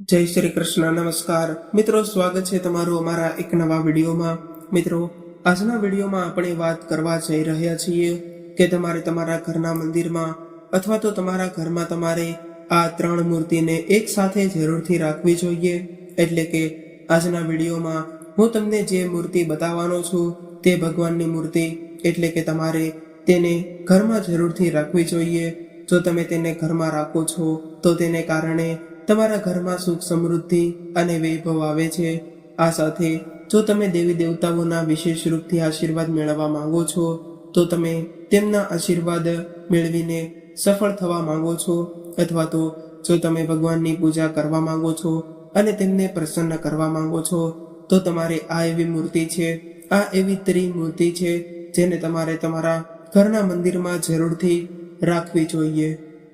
જય શ્રી કૃષ્ણ, નમસ્કાર. મિત્રો, સ્વાગત છે તમારું અમારા એક નવા વિડીયોમાં. મિત્રો, આજના વિડીયોમાં આપણે વાત કરવા જઈ રહ્યા છીએ કે તમારે તમારા ઘરના મંદિરમાં અથવા તો તમારા ઘરમાં તમારે આ ત્રણ મૂર્તિને એક સાથે જરૂરથી રાખવી જોઈએ. એટલે કે આજના વિડીયોમાં હું તમને જે મૂર્તિ બતાવવાનો છું તે ભગવાનની મૂર્તિ. એટલે કે તમારે તેને ઘરમાં જરૂરથી રાખવી જોઈએ. જો તમે તેને ઘરમાં રાખો છો, તો તેને કારણે તમારા ઘરમાં સુખ સમૃદ્ધિ અને વૈભવ આવે છે. આ સાથે, જો તમે દેવી દેવતાઓના વિશેષ રૂપથી આશીર્વાદ મેળવવા માંગો છો, તો તમે તેમના આશીર્વાદ મેળવીને સફળ થવા માંગો છો, અથવા તો જો તમે ભગવાનની પૂજા કરવા માંગો છો અને તેમને પ્રસન્ન કરવા માંગો છો, તો તમારે આ એવી મૂર્તિ છે, આ એવી ત્રિમૂર્તિ છે, જેને તમારે તમારા ઘરના મંદિરમાં જરૂરથી રાખવી જોઈએ.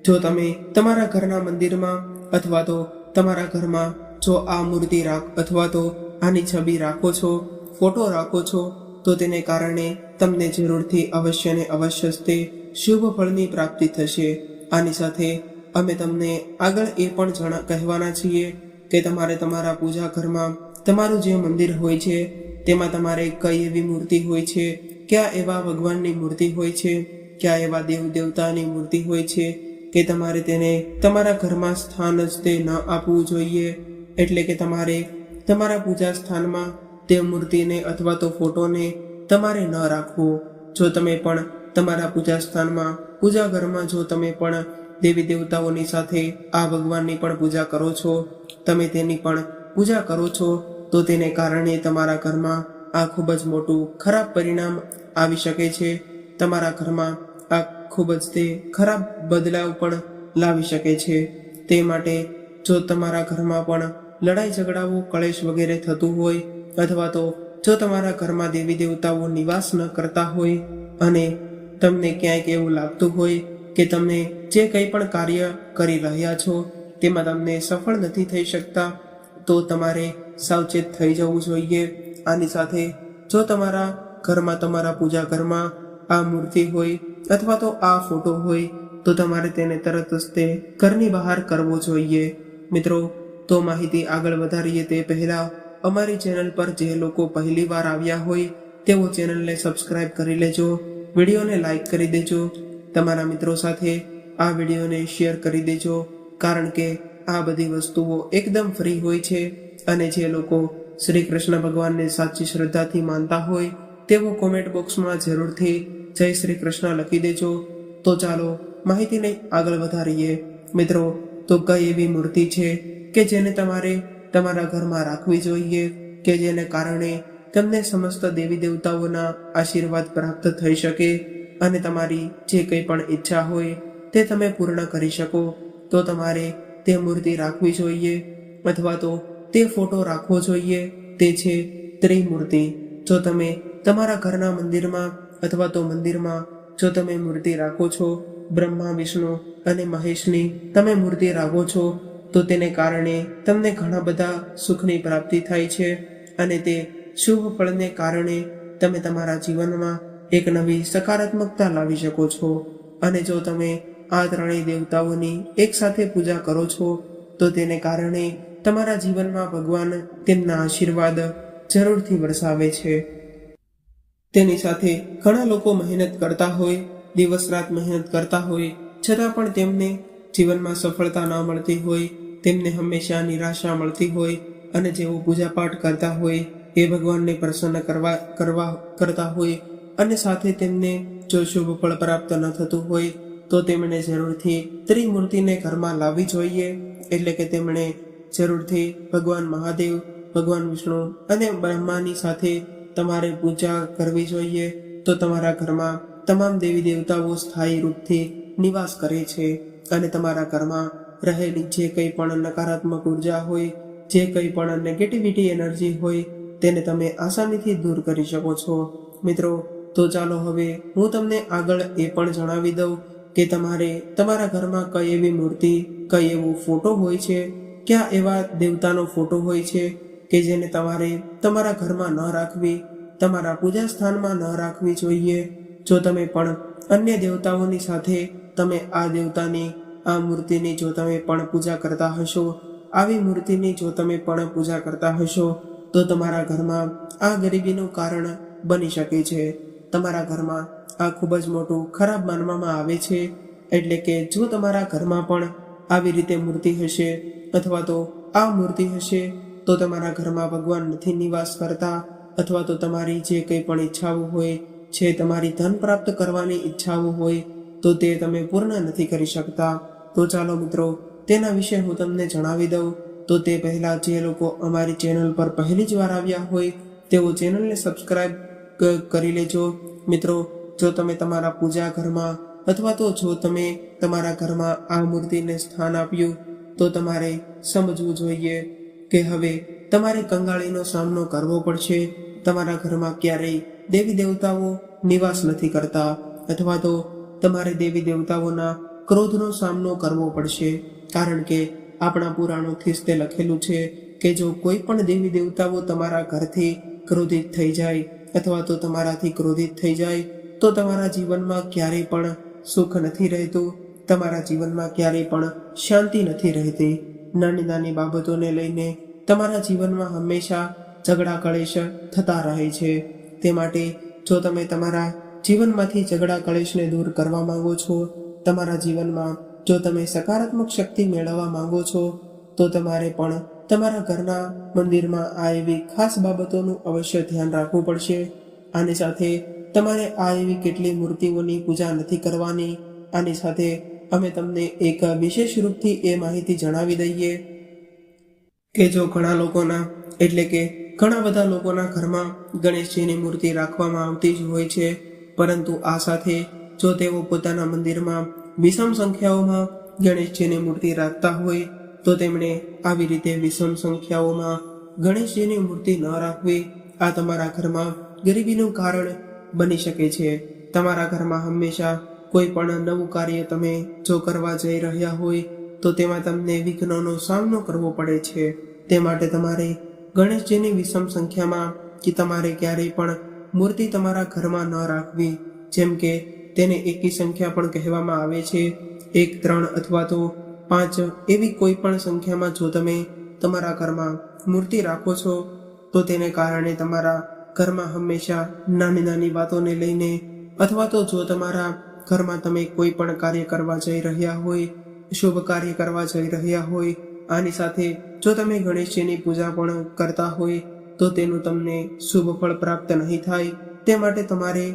જો તમે તમારા ઘરના મંદિરમાં અથવા તો તમારા ઘરમાં જો આ મૂર્તિ રાખ અથવા તો આની છબી રાખો છો, ફોટો રાખો છો, તો તેને કારણે તમને જરૂરથી અવશ્ય ને અવશ્ય તે શુભ ફળની પ્રાપ્તિ થશે. આની સાથે અમે તમને આગળ એ પણ જણા કહેવાના છીએ કે તમારે તમારા પૂજા ઘરમાં તમારું જે મંદિર હોય છે, તેમાં તમારે કઈ એવી મૂર્તિ હોય છે, કયા એવા ભગવાનની મૂર્તિ હોય છે, કયા એવા દેવ દેવતાની મૂર્તિ હોય છે કે તમારે તેને તમારા ઘરમાં સ્થાન જ તે ન આપવું જોઈએ. એટલે કે તમારે તમારા પૂજા સ્થાનમાં તે મૂર્તિને અથવા તો ફોટોને તમારે ન રાખવો. જો તમે પણ તમારા પૂજા સ્થાનમાં, પૂજા ઘરમાં જો તમે પણ દેવી દેવતાઓની સાથે આ ભગવાનની પણ પૂજા કરો છો, તમે તેની પણ પૂજા કરો છો, તો તેને કારણે તમારા ઘરમાં આ ખૂબ જ મોટું ખરાબ પરિણામ આવી શકે છે. તમારા ઘરમાં ખૂબ જ તે ખરાબ બદલાવ પણ લાવી શકે છે. તે માટે જો તમારા ઘરમાં પણ લડાઈ ઝઘડાઓ, કલેશ વગેરે થતું હોય અથવા તો જો તમારા ઘરમાં દેવી દેવતાઓ નિવાસ ન કરતા હોય અને તમને ક્યાંક એવું લાગતું હોય કે તમે જે કંઈ પણ કાર્ય કરી રહ્યા છો તેમાં તમને સફળ નથી થઈ શકતા, તો તમારે સાવચેત થઈ જવું જોઈએ. આની સાથે જો તમારા ઘરમાં તમારા પૂજા ઘરમાં આ મૂર્તિ હોય અથવા તો આ ફોટો હોય, તો તમારે તેને તરત જ તે ઘરની બહાર કરવો જોઈએ. મિત્રો, તો માહિતી આગળ વધારીએ તે પહેલાં, અમારી ચેનલ પર જે લોકો પહેલીવાર આવ્યા હોય, તેઓ ચેનલને સબસ્ક્રાઇબ કરી લેજો, વિડીયોને લાઈક કરી દેજો, તમારા મિત્રો સાથે આ વિડીયોને શેર કરી દેજો, કારણ કે આ બધી વસ્તુઓ એકદમ ફ્રી હોય છે અને જે લોકો શ્રી કૃષ્ણ ભગવાનને સાચી શ્રદ્ધાથી માનતા હોય, તેઓ કોમેન્ટ બોક્સમાં જરૂરથી જય શ્રી કૃષ્ણ લખી દેજો. તો ચાલો માહિતીને આગળ વધારીએ. મિત્રો, તો કઈ એવી મૂર્તિ છે કે જેને તમારે તમારા ઘરમાં રાખવી જોઈએ, કે જેને કારણે તમને સમસ્ત દેવી દેવતાઓના આશીર્વાદ પ્રાપ્ત થઈ શકે અને તમારી જે કંઈ પણ ઈચ્છા હોય તે તમે પૂર્ણ કરી શકો. તો તમારે તે મૂર્તિ રાખવી જોઈએ અથવા તો તે ફોટો રાખવો જોઈએ. તે છે ત્રિમૂર્તિ. જો તમે તમારા ઘરના મંદિરમાં અથવા તો મંદિરમાં જો તમે મૂર્તિ રાખો છો, બ્રહ્મા, વિષ્ણુ અને મહેશની તમે મૂર્તિ રાખો છો, તો તેને કારણે તમને ઘણા બધા સુખની પ્રાપ્તિ થાય છે અને તે શુભ ફળને કારણે તમે તમારા જીવનમાં એક નવી સકારાત્મકતા લાવી શકો છો. અને જો તમે આ ત્રણેય દેવતાઓની એકસાથે પૂજા કરો છો, તો તેને કારણે તમારા જીવનમાં ભગવાન તેમના આશીર્વાદ જરૂરથી વરસાવે છે. તેની સાથે ઘણા લોકો મહેનત કરતા હોય, દિવસ રાત મહેનત કરતા હોય, છતાં પણ તેમને જીવનમાં સફળતા ન મળતી હોય, તેમને હંમેશા નિરાશા મળતી હોય અને જેઓ પૂજાપાઠ કરતા હોય એ ભગવાનને પ્રસન્ન કરવા કરવા, કરતા હોય અને સાથે તેમને જો શુભ ફળ પ્રાપ્ત ન થતું હોય, તો તેમણે જરૂરથી ત્રિમૂર્તિને ઘરમાં લાવવી જોઈએ. એટલે કે તેમણે જરૂરથી ભગવાન મહાદેવ, ભગવાન વિષ્ણુ અને બ્રહ્માની સાથે તમારે પૂજા કરવી જોઈએ તો તમારા ઘરમાં તમામ દેવી દેવતાઓ સ્થાયી રૂપથી નિવાસ કરે છે અને તમારા ઘરમાં રહેલી જે કંઈ પણ નકારાત્મક ઊર્જા હોય, જે કંઈ પણ નેગેટિવિટી એનર્જી હોય, તેને તમે આસાનીથી દૂર કરી શકો છો. મિત્રો, તો ચાલો હવે હું તમને આગળ એ પણ જણાવી દઉં કે તમારે તમારા ઘરમાં કઈ એવી મૂર્તિ, કઈ એવો ફોટો હોય છે? ક્યાં એવા દેવતાનો ફોટો હોય છે? કે જેને તમારે તમારા ઘરમાં ન રાખવી, તમારા પૂજા સ્થાનમાં ન રાખવી જોઈએ. જો તમે પણ અન્ય દેવતાઓની સાથે તમે આ દેવતાની, આ મૂર્તિની જો તમે પણ પૂજા કરતા હશો, આવી મૂર્તિની જો તમે પણ પૂજા કરતા હશો, તો તમારા ઘરમાં આ ગરીબીનું કારણ બની શકે છે. તમારા ઘરમાં આ ખૂબ જ મોટું ખરાબ માનવામાં આવે છે. એટલે કે જો તમારા ઘરમાં પણ આવી રીતે મૂર્તિ હશે અથવા તો આ મૂર્તિ હશે તો તમારા ઘરમાં ભગવાન નથી નિવાસ કરતા અથવા તો તમારી જે કંઈ પણ ઈચ્છાઓ હોય છે તમારી ધન પ્રાપ્ત કરવાની ઈચ્છાઓ હોય, તો તે તમે પૂર્ણ નથી કરી શકતા. તો ચાલો મિત્રો, તેના વિશે હું તમને જણાવી દઉં. તો તે પહેલાં જે લોકો અમારી ચેનલ પર પહેલી જ વાર આવ્યા હોય, તેઓ ચેનલને સબસ્ક્રાઈબ કરી લેજો. મિત્રો, જો તમે તમારા પૂજા ઘરમાં અથવા તો જો તમે તમારા ઘરમાં આ મૂર્તિને સ્થાન આપ્યું, તો તમારે સમજવું જોઈએ કે હવે તમારે કંગાળીનો સામનો કરવો પડશે. તમારા ઘરમાં ક્યારેય દેવી દેવતાઓ નિવાસ નથી કરતા, અથવા તો તમારે દેવી દેવતાઓના ક્રોધનો સામનો કરવો પડશે. કારણ કે આપણા પુરાણોથી જ તે લખેલું છે કે જો કોઈ પણ દેવી દેવતાઓ તમારા ઘરથી ક્રોધિત થઈ જાય, અથવા તો તમારાથી ક્રોધિત થઈ જાય, તો તમારા જીવનમાં ક્યારેય પણ સુખ નથી રહેતું. તમારા જીવનમાં ક્યારેય પણ શાંતિ નથી રહેતી. નાની નાની બાબતોને લઈને તમારા જીવનમાં હંમેશા ઝઘડા કળેશ થતા રહે છે. તે માટે જો તમે તમારા જીવનમાંથી ઝઘડા કળેશને દૂર કરવા માંગો છો, તમારા જીવનમાં જો તમે સકારાત્મક શક્તિ મેળવવા માંગો છો, તો તમારે પણ તમારા ઘરના મંદિરમાં આ એવી ખાસ બાબતોનું અવશ્ય ધ્યાન રાખવું પડશે. આની સાથે તમારે આ એવી કેટલી મૂર્તિઓની પૂજા નથી કરવાની, આની સાથે અમે તમને એક વિશેષ રૂપથી એ માહિતી જણાવી દઈએ કે જો ઘણા લોકોના, એટલે કે ઘણા બધા લોકોના ઘરમાં ગણેશજીની મૂર્તિ રાખવામાં આવતી જ હોય છે, પરંતુ આ સાથે જો તેઓ પોતાના મંદિરમાં વિષમ સંખ્યાઓમાં ગણેશજીની મૂર્તિ રાખતા હોય, તો તેમણે આવી રીતે વિષમ સંખ્યાઓમાં ગણેશજીની મૂર્તિ ન રાખવી આ તમારા ઘરમાં ગરીબીનું કારણ બની શકે છે. તમારા ઘરમાં હંમેશા કોઈ પણ નવું કાર્ય તમે જો કરવા જઈ રહ્યા હોય, તો તેમાં તમને વિઘ્નોનો સામનો કરવો પડે છે. તે માટે તમારે ગણેશજીની વિષમ સંખ્યામાં કે તમારે ક્યારેય પણ મૂર્તિ તમારા ઘરમાં ન રાખવી. જેમ કે, તેને એકી સંખ્યા પણ કહેવામાં આવે છે. એક, ત્રણ અથવા તો પાંચ એવી કોઈ પણ સંખ્યામાં જો તમે તમારા ઘરમાં મૂર્તિ રાખો છો, તો તેને કારણે તમારા ઘરમાં હંમેશા નાની નાની વાતોને લઈને અથવા તો જો તમારા ઘરમાં તમે કોઈ પણ કાર્ય કરવા જઈ રહ્યા હોય, શુભ કાર્ય કરવા જઈ રહ્યા હોય, આની સાથે જો તમે ગણેશજીની પૂજા પણ કરતા હોય, તો તેનું તમને શુભ ફળ પ્રાપ્ત નહીં થાય. તે માટે તમારે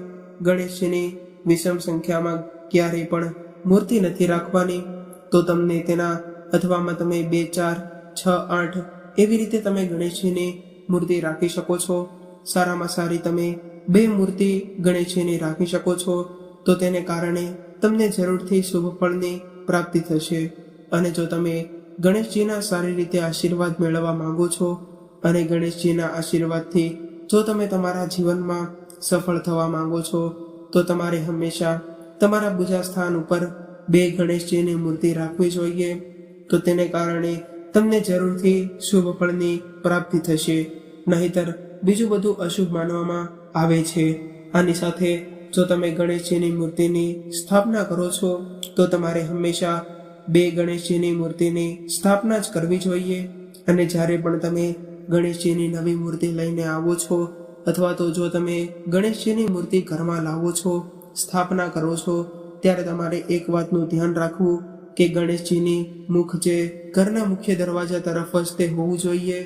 ગણેશજીની વિષમ સંખ્યામાં ક્યારેય પણ મૂર્તિ નથી રાખવાની. તો તમને તેના અથવામાં તમે બે, ચાર, છ, આઠ એવી રીતે તમે ગણેશજીની મૂર્તિ રાખી શકો છો. સારામાં સારી તમે બે મૂર્તિ ગણેશજીની રાખી શકો છો. તો તેને કારણે તમને જરૂરથી શુભ ફળની પ્રાપ્તિ થશે. અને જો તમે ગણેશજીના સારી રીતે આશીર્વાદ મેળવવા માંગો છો અને ગણેશજીના આશીર્વાદથી જો તમે તમારા જીવનમાં સફળ થવા માંગો છો, તો તમારે હંમેશા તમારા પૂજા સ્થાન ઉપર બે ગણેશજીની મૂર્તિ રાખવી જોઈએ. તો તેને કારણે તમને જરૂરથી શુભ ફળની પ્રાપ્તિ થશે. નહીતર બીજું બધું અશુભ માનવામાં આવે છે. આની સાથે જો તમે ગણેશજીની મૂર્તિની સ્થાપના કરો છો, તો તમારે હંમેશા બે ગણેશજીની મૂર્તિની સ્થાપના જ કરવી જોઈએ. અને જ્યારે પણ તમે ગણેશજીની નવી મૂર્તિ લઈને આવો છો, અથવા તો જો તમે ગણેશજીની મૂર્તિ ઘરમાં લાવો છો, સ્થાપના કરો છો, ત્યારે તમારે એક વાતનું ધ્યાન રાખવું કે ગણેશજીની મુખ જે ઘરના મુખ્ય દરવાજા તરફ જ તે હોવું જોઈએ,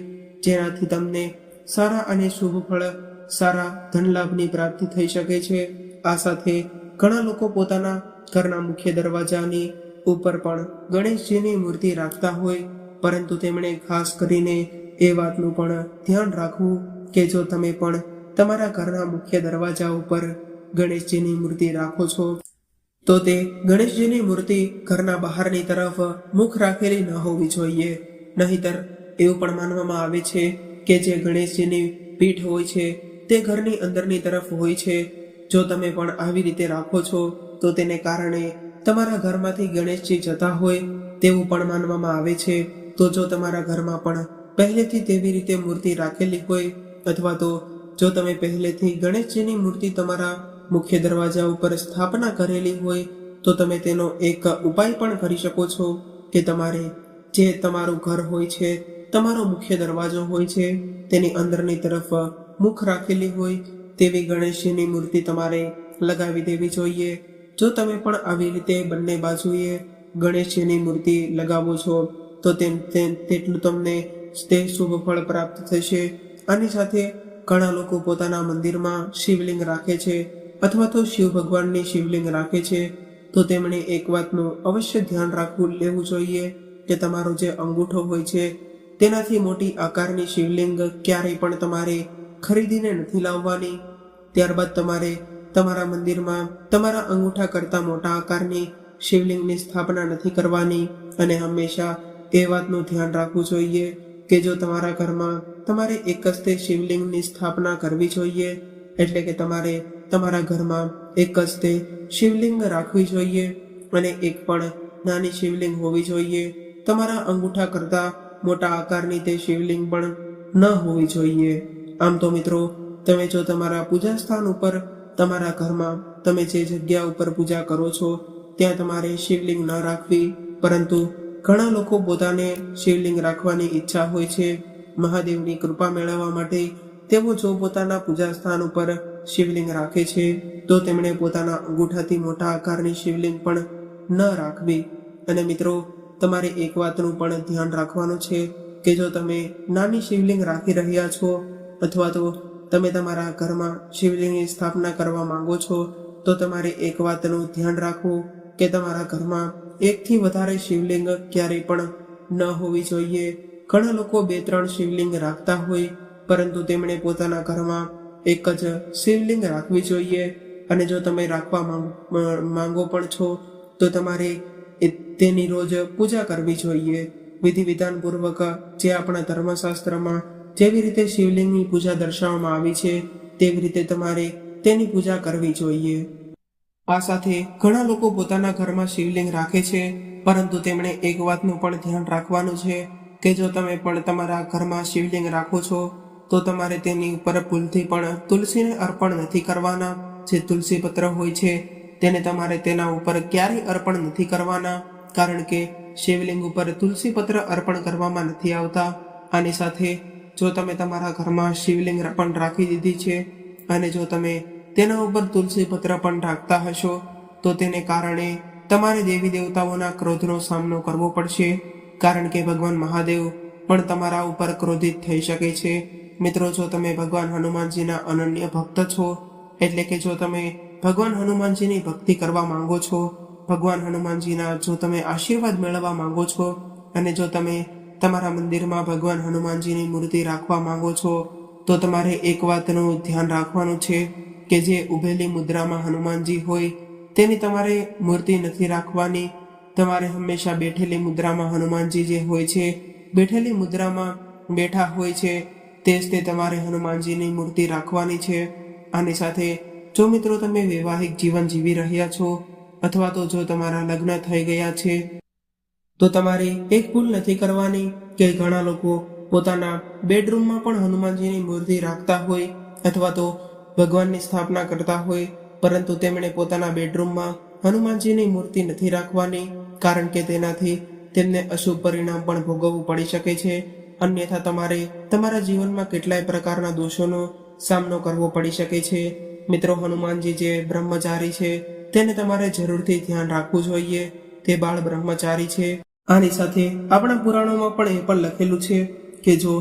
જેનાથી તમને સારા અને શુભ ફળ, સારા ધનલાભની પ્રાપ્તિ થઈ શકે છે. આ સાથે ઘણા લોકો પોતાના ઘરના મુખ્ય દરવાજાની ઉપર પણ ગણેશજીની મૂર્તિ રાખતા હોય, પરંતુ તેમણે ખાસ કરીને એ વાતનું પણ ધ્યાન રાખવું કે જો તમે પણ તમારા ઘરના મુખ્ય દરવાજા ઉપર ગણેશજીની મૂર્તિ રાખો છો, તો તે ગણેશજીની મૂર્તિ ઘરના બહારની તરફ મુખ રાખેલી ન હોવી જોઈએ. નહીતર એવું પણ માનવામાં આવે છે કે જે ગણેશજીની પીઠ હોય છે તે ઘરની અંદરની તરફ હોય છે જો તમે પણ આવી રીતે રાખો છો, તો તેને કારણે તમારા ઘરમાંથી ગણેશજી જતા હોય તેવું પણ માનવામાં આવે છે. તો જો તમારા ઘરમાં પણ પહેલેથી તેવી રીતે મૂર્તિ રાખેલી હોય, અથવા તો જો તમે પહેલેથી ગણેશજીની મૂર્તિ તમારા મુખ્ય દરવાજા ઉપર સ્થાપના કરેલી હોય, તો તમે તેનો એક ઉપાય પણ કરી શકો છો કે તમારે જે તમારું ઘર હોય છે, તમારો મુખ્ય દરવાજો હોય છે, તેની અંદરની તરફ મુખ રાખેલી હોય તેવી ગણેશજીની મૂર્તિ તમારે લગાવી દેવી જોઈએ. જો તમે પણ આવી રીતે બંને બાજુએ ગણેશજીની મૂર્તિ લગાવો છો, તો તેમ તેટલું તમને તે શુભ ફળ પ્રાપ્ત થશે. આની સાથે ઘણા લોકો પોતાના મંદિરમાં શિવલિંગ રાખે છે અથવા તો શિવ ભગવાનની શિવલિંગ રાખે છે. તો તેમણે એક વાતનું અવશ્ય ધ્યાન રાખવું લેવું જોઈએ કે તમારો જે અંગૂઠો હોય છે, તેનાથી મોટી આકારની શિવલિંગ ક્યારેય પણ તમારે ખરીદીને નથી લાવવાની. ત્યારબાદ તમારે તમારા મંદિરમાં તમારા અંગૂઠા કરતાં મોટા આકારની શિવલિંગની સ્થાપના નથી કરવાની. અને હંમેશા એ વાતનું ધ્યાન રાખવું જોઈએ કે જો તમારા ઘરમાં તમારે એક જ તે શિવલિંગની સ્થાપના કરવી જોઈએ, એટલે કે તમારે તમારા ઘરમાં એક જ તે શિવલિંગ રાખવી જોઈએ અને એક પણ નાની શિવલિંગ હોવી જોઈએ. તમારા અંગૂઠા કરતાં મોટા આકારની તે શિવલિંગ પણ ન હોવી જોઈએ. આમ તો મિત્રો, તમે જો તમારા પૂજા સ્થાન ઉપર, તમારા ઘરમાં, તમે જે જગ્યા ઉપર પૂજા કરો છો, ત્યાં તમારે શિવલિંગ ન રાખવી, પરંતુ ઘણા લોકો પોતાને શિવલિંગ રાખવાની ઈચ્છા હોય છે. મહાદેવની કૃપા મેળવવા માટે તેઓ જો પોતાના પૂજા સ્થાન ઉપર શિવલિંગ રાખે છે, તો તેમણે પોતાના અંગૂઠાથી મોટા આકારની શિવલિંગ પણ ન રાખવી. અને મિત્રો, તમારે એક વાતનું પણ ધ્યાન રાખવાનું છે, કે જો તમે નાની શિવલિંગ રાખી રહ્યા છો અથવા તો તમે તમારા ઘરમાં શિવલિંગની સ્થાપના કરવા માંગો છો, તો તમારે એક વાતનું ધ્યાન રાખવું કે તમારા ઘરમાં એકથી વધારે શિવલિંગ ક્યારેય પણ ન હોવી જોઈએ. ઘણા લોકો બે ત્રણ શિવલિંગ રાખતા હોય, પરંતુ તેમણે પોતાના ઘરમાં એક જ શિવલિંગ રાખવી જોઈએ. અને જો તમે રાખવા માંગ- પણ છો, તો તમારે તેની રોજ પૂજા કરવી જોઈએ. વિધિ વિધાનપૂર્વક જે આપણા ધર્મશાસ્ત્રમાં જેવી રીતે શિવલિંગની પૂજા દર્શાવવામાં આવી છે, તેવી રીતે તમારે તેની પૂજા કરવી જોઈએ. આ સાથે ઘણા લોકો પોતાના ઘરમાં શિવલિંગ રાખે છે, પરંતુ તેમણે એક વાતનું પણ ધ્યાન રાખવાનું છે કે જો તમે પણ તમારા ઘરમાં શિવલિંગ રાખો છો, તો તમારે તેની ઉપર ભૂલથી પણ તુલસીને અર્પણ નથી કરવાના. જે તુલસી પત્ર હોય છે, તેને તમારે તેના ઉપર ક્યારેય અર્પણ નથી કરવાના, કારણ કે શિવલિંગ ઉપર તુલસી પત્ર અર્પણ કરવામાં નથી આવતા. આની સાથે જો તમે તમારા ઘરમાં શિવલિંગ પણ રાખી દીધી છે અને જો તમે તેના ઉપર તુલસી પત્ર પણ રાખતા હશો, તો તેને કારણે તમારે દેવી દેવતાઓના ક્રોધનો સામનો કરવો પડશે. કારણ કે ભગવાન મહાદેવ પણ તમારા ઉપર ક્રોધિત થઈ શકે છે. મિત્રો, જો તમે ભગવાન હનુમાનજીના અનન્ય ભક્ત છો, એટલે કે જો તમે ભગવાન હનુમાનજીની ભક્તિ કરવા માંગો છો, ભગવાન હનુમાનજીના જો તમે આશીર્વાદ મેળવવા માંગો છો અને જો તમે તમારા મંદિરમાં ભગવાન હનુમાનજીની મૂર્તિ રાખવા માંગો છો, તો તમારે એક વાતનું ધ્યાન રાખવાનું છે કે જે ઉભેલી મુદ્રામાં હનુમાનજી હોય, તેની તમારે મૂર્તિ નથી રાખવાની. તમારે હંમેશા બેઠેલી મુદ્રામાં હનુમાનજી જે હોય છે, બેઠેલી મુદ્રામાં બેઠા હોય છે, તે જ તે તમારે હનુમાનજીની મૂર્તિ રાખવાની છે. આની સાથે, જો મિત્રો તમે વૈવાહિક જીવન જીવી રહ્યા છો, અથવા તો જો તમારા લગ્ન થઈ ગયા છે તો તમારે એક ભૂલ નથી કરવાની કે ઘણા લોકો પોતાના બેડરૂમમાં પણ હનુમાનજીની મૂર્તિ રાખતા હોય અથવા તો ભગવાનની સ્થાપના કરતા હોય, પરંતુ તેમણે પોતાના બેડરૂમમાં હનુમાનજીની મૂર્તિ નથી રાખવાની કારણ કે તેનાથી તેમને અશુભ પરિણામ પણ ભોગવવું પડી શકે છે. અન્યથા તમારે તમારા જીવનમાં કેટલાય પ્રકારના દોષોનો સામનો કરવો પડી શકે છે. મિત્રો, હનુમાનજી જે બ્રહ્મચારી છે, તેને તમારે જરૂરથી ધ્યાન રાખવું જોઈએ. તે બાળ બ્રહ્મચારી છે. આની સાથે આપણા પુરાણોમાં પણ એ પણ લખેલું છે કે જો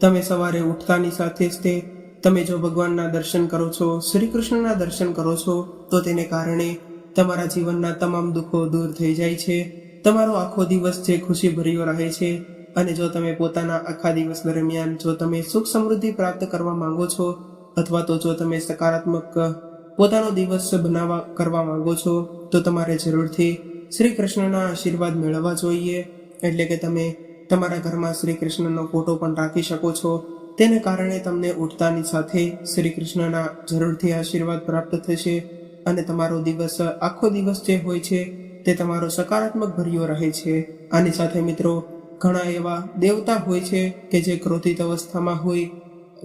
તમે સવારે ઉઠતાની સાથે જ તે, તમે જો ભગવાનના દર્શન કરો છો શ્રી કૃષ્ણના દર્શન કરો છો, તો તેને કારણે તમારા જીવનના તમામ દુઃખો દૂર થઈ જાય છે. તમારો આખો દિવસ જે ખુશી ભર્યો રહે છે અને જો તમે પોતાના આખા દિવસ દરમિયાન જો તમે સુખ સમૃદ્ધિ પ્રાપ્ત કરવા માંગો છો અથવા તો જો તમે સકારાત્મક પોતાનો દિવસ બનાવવા કરવા માંગો છો, તો તમારે જરૂરથી શ્રી કૃષ્ણના આશીર્વાદ મેળવવા જોઈએ. એટલે કે તમે તમારા ઘરમાં શ્રી કૃષ્ણનો ફોટો પણ રાખી શકો છો. તેને કારણે તમને ઉઠતાની સાથે શ્રી કૃષ્ણના જરૂરથી આશીર્વાદ પ્રાપ્ત થશે અને તમારો દિવસ, આખો દિવસ જે હોય છે, તે તમારો સકારાત્મક ભર્યો રહે છે. આની સાથે મિત્રો, ઘણા એવા દેવતા હોય છે કે જે ક્રોધિત અવસ્થામાં હોય,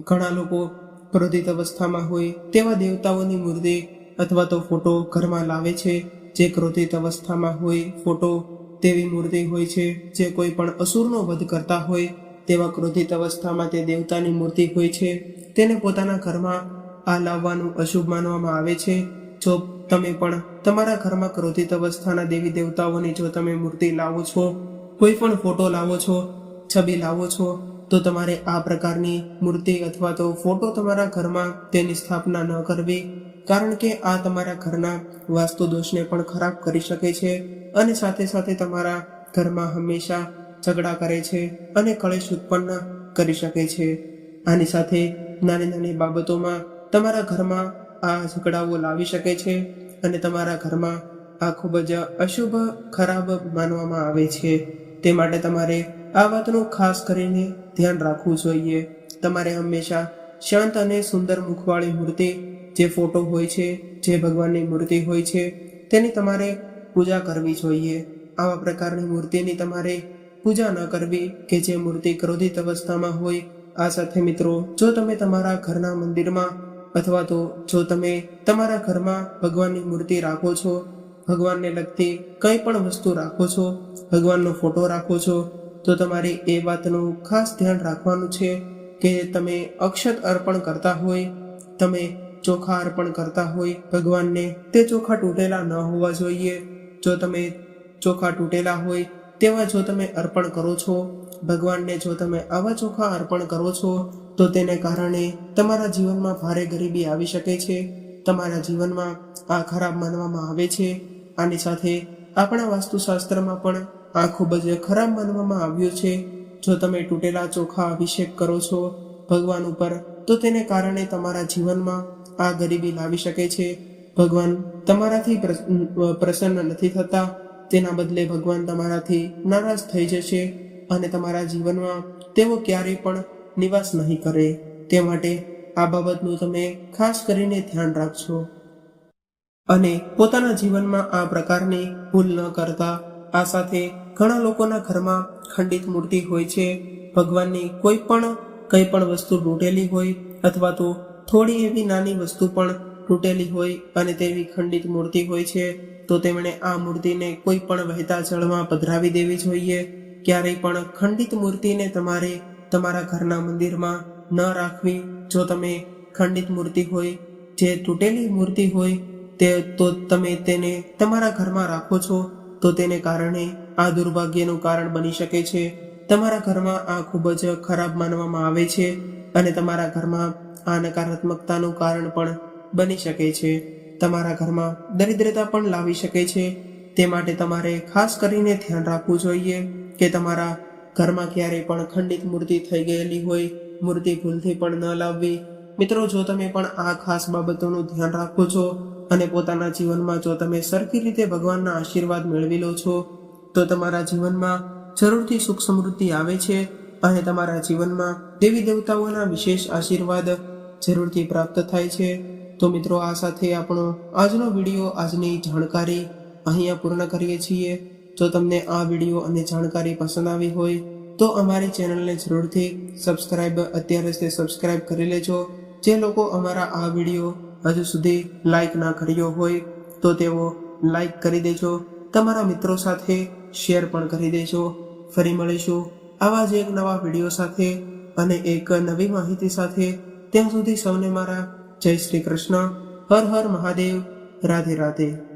ઘણા લોકો ક્રોધિત અવસ્થામાં હોય, તેવા દેવતાઓની મૂર્તિ અથવા તો ફોટો ઘરમાં લાવે છે. જે ક્રોધિત અવસ્થામાં હોય, ફોટો તેવી મૂર્તિ હોય છે, જે કોઈ પણ અસુરનો વધ કરતા હોય, તેવા ક્રોધિત અવસ્થામાં તે દેવતાની મૂર્તિ હોય છે. તેને પોતાના ઘરમાં આ લાવવાનું અશુભ માનવામાં આવે છે. જો તમે પણ તમારા ઘરમાં ક્રોધિત અવસ્થાના દેવી દેવતાઓની જો તમે મૂર્તિ લાવો છો, કોઈ પણ ફોટો લાવો છો, છબી લાવો છો, તો તમારે આ પ્રકારની મૂર્તિ અથવા તો ફોટો તમારા ઘરમાં તેની સ્થાપના ન કરવી. કારણ કે આ તમારા ઘરના વાસ્તુ દોષને પણ ખરાબ કરી શકે છે અને સાથે સાથે તમારા ઘરમાં હંમેશા ઝઘડા કરે છે અને કળેશ ઉત્પન્ન કરી શકે છે. આની સાથે નાની નાની બાબતોમાં તમારા ઘરમાં આ ઝઘડાઓ લાવી શકે છે અને તમારા ઘરમાં આ ખૂબ જ અશુભ, ખરાબ માનવામાં આવે છે. તે માટે તમારે આ વાતનું ખાસ કરીને ધ્યાન રાખવું જોઈએ. તમારે હંમેશા શાંત અને સુંદર મુખવાળી મૂર્તિ જે ફોટો હોય છે, જે ભગવાનની મૂર્તિ હોય છે, તેની તમારે પૂજા કરવી જોઈએ. આવા પ્રકારની મૂર્તિની તમારે પૂજા ન કરવી કે જે મૂર્તિ ક્રોધિત અવસ્થામાં હોય. આ સાથે મિત્રો, જો તમે તમારા ઘરના મંદિરમાં અથવા તો જો તમે તમારા ઘરમાં ભગવાનની મૂર્તિ રાખો છો, ભગવાનને લગતી કંઈ પણ વસ્તુ રાખો છો, ભગવાનનો ફોટો રાખો છો, તો તમારે એ વાતનું ખાસ ધ્યાન રાખવાનું છે કે તમે અક્ષત અર્પણ કરતા હોય, તમે ચોખા અર્પણ કરતા હોય ભગવાનને, તે ચોખા તૂટેલા ન હોવા જોઈએ. જો તમે ચોખા તૂટેલા હોય, તેવા જો તમે અર્પણ કરો છો, ભગવાનને જો તમે આવા ચોખા અર્પણ કરો છો, તો તેને કારણે તમારા જીવનમાં ભારે ગરીબી આવી શકે છે. તમારા જીવનમાં આ ખરાબ માનવામાં આવે છે. આની સાથે આપણા વાસ્તુશાસ્ત્રમાં પણ આ ખૂબ જ ખરાબ માનવામાં આવ્યું છે. જો તમે તૂટેલા ચોખા અભિષેક કરો છો ભગવાન ઉપર, તો તેને કારણે તમારા જીવનમાં આ ગરીબી લાવી શકે છે. ભગવાન તમારાથી પ્રસ- પ્રસન્ન નથી થતા. તેના બદલે ભગવાન તમારાથી નારાજ થઈ જશે અને તમારા જીવનમાં તેઓ ક્યારેય પણ નિવાસ નહીં કરે. તે માટે આ બાબતનું તમે ખાસ કરીને ધ્યાન રાખજો. અને પોતાના જીવનમાં આ પ્રકારની ભૂલ ન કરતા. આ સાથે ઘણા લોકોના ઘરમાં ખંડિત મૂર્તિ હોય છે. ભગવાનની કોઈ પણ, કંઈ પણ વસ્તુ લૂંટેલી હોય અથવા તો થોડી એવી નાની વસ્તુ પણ તૂટેલી હોય અને તેવી ખંડિત મૂર્તિ હોય છે, તો તેમણે આ મૂર્તિને કોઈ પણ વહેતા જળમાં પધરાવી દેવી જોઈએ. ક્યારેય પણ ખંડિત મૂર્તિને તમારે તમારા ઘરના મંદિરમાં ન રાખવી. જો તમે ખંડિત મૂર્તિ હોય, જે તૂટેલી મૂર્તિ હોય, તે તો તમે તેને તમારા ઘરમાં રાખો છો, તો તેને કારણે આ દુર્ભાગ્યનું કારણ બની શકે છે. તમારા ઘરમાં આ ખૂબ જ ખરાબ માનવામાં આવે છે. અને તમારા ઘરમાં આ નકારાત્મકતાનું કારણ પણ બની શકે છે. તમારા ઘરમાં દરિદ્રતા પણ લાવી શકે છે. તે માટે તમારે ખાસ કરીને ધ્યાન રાખવું જોઈએ કે તમારા ઘરમાં ક્યારેય પણ ખંડિત મૂર્તિ થઈ ગયેલી હોય, મૂર્તિ ભૂલથી પણ ન લાવવી. મિત્રો, જો તમે પણ આ ખાસ બાબતોનું ધ્યાન રાખો છો અને પોતાના જીવનમાં જો તમે સરખી રીતે ભગવાનના આશીર્વાદ મેળવી લો છો, તો તમારા જીવનમાં જરૂરથી સુખ સમૃદ્ધિ આવે છે અને તમારા જીવનમાં દેવી દેવતાઓના વિશેષ આશીર્વાદ જરૂરથી પ્રાપ્ત થાય છે. તો મિત્રો, આ સાથે આપણો આજનો વીડિયો, આજની જાણકારી અહીંયા પૂર્ણ કરીએ છીએ. જો તમને આ વીડિયો અને જાણકારી પસંદ આવી હોય, તો અમારી ચેનલને જરૂરથી સબસ્ક્રાઇબ, અત્યારે જ સબસ્ક્રાઇબ કરી લેજો. જે લોકો અમારા આ વીડિયો હજુ સુધી લાઈક ના કર્યો હોય, તો તેઓ લાઈક કરી દેજો. તમારા મિત્રો સાથે શેર પણ કરી દેજો. ફરી મળીશું. આવા જ એક નવા વીડિયો સાથે અને એક નવી માહિતી સાથે ત્યાં સુધી સૌને મારા જય શ્રી કૃષ્ણ, હર હર મહાદેવ, રાધે રાધે.